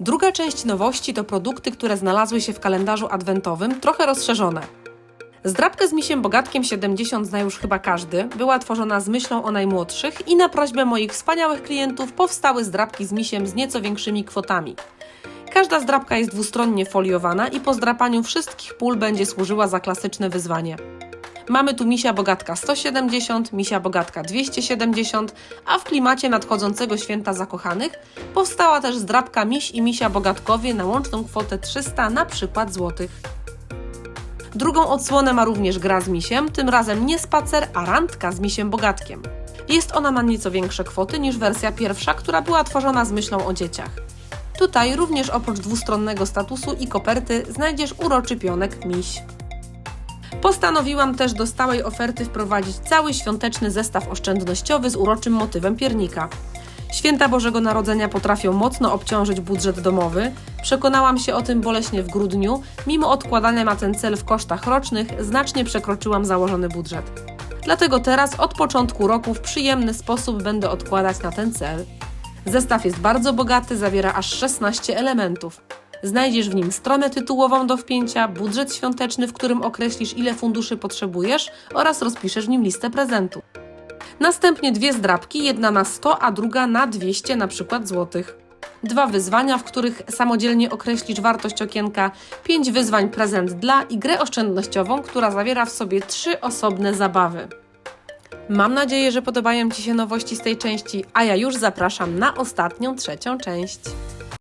Druga część nowości to produkty, które znalazły się w kalendarzu adwentowym, trochę rozszerzone. Zdrabkę z misiem bogatkiem 70 zna już chyba każdy. Była tworzona z myślą o najmłodszych i na prośbę moich wspaniałych klientów powstały zdrabki z misiem z nieco większymi kwotami. Każda zdrabka jest dwustronnie foliowana i po zdrapaniu wszystkich pól będzie służyła za klasyczne wyzwanie. Mamy tu misia bogatka 170, misia bogatka 270, a w klimacie nadchodzącego święta zakochanych powstała też zdrabka miś i misia bogatkowie na łączną kwotę 300 na przykład złotych. Drugą odsłonę ma również gra z misiem, tym razem nie spacer, a randka z misiem bogatkiem. Jest ona na nieco większe kwoty niż wersja pierwsza, która była tworzona z myślą o dzieciach. Tutaj również oprócz dwustronnego statusu i koperty znajdziesz uroczy pionek miś. Postanowiłam też do stałej oferty wprowadzić cały świąteczny zestaw oszczędnościowy z uroczym motywem piernika. Święta Bożego Narodzenia potrafią mocno obciążyć budżet domowy. Przekonałam się o tym boleśnie w grudniu. Mimo odkładania na ten cel w kosztach rocznych, znacznie przekroczyłam założony budżet. Dlatego teraz od początku roku w przyjemny sposób będę odkładać na ten cel. Zestaw jest bardzo bogaty, zawiera aż 16 elementów. Znajdziesz w nim stronę tytułową do wpięcia, budżet świąteczny, w którym określisz ile funduszy potrzebujesz oraz rozpiszesz w nim listę prezentów. Następnie dwie zdrabki, jedna na 100, a druga na 200 na przykład złotych. Dwa wyzwania, w których samodzielnie określisz wartość okienka, pięć wyzwań prezent dla i grę oszczędnościową, która zawiera w sobie trzy osobne zabawy. Mam nadzieję, że podobają Ci się nowości z tej części, a ja już zapraszam na ostatnią, trzecią część.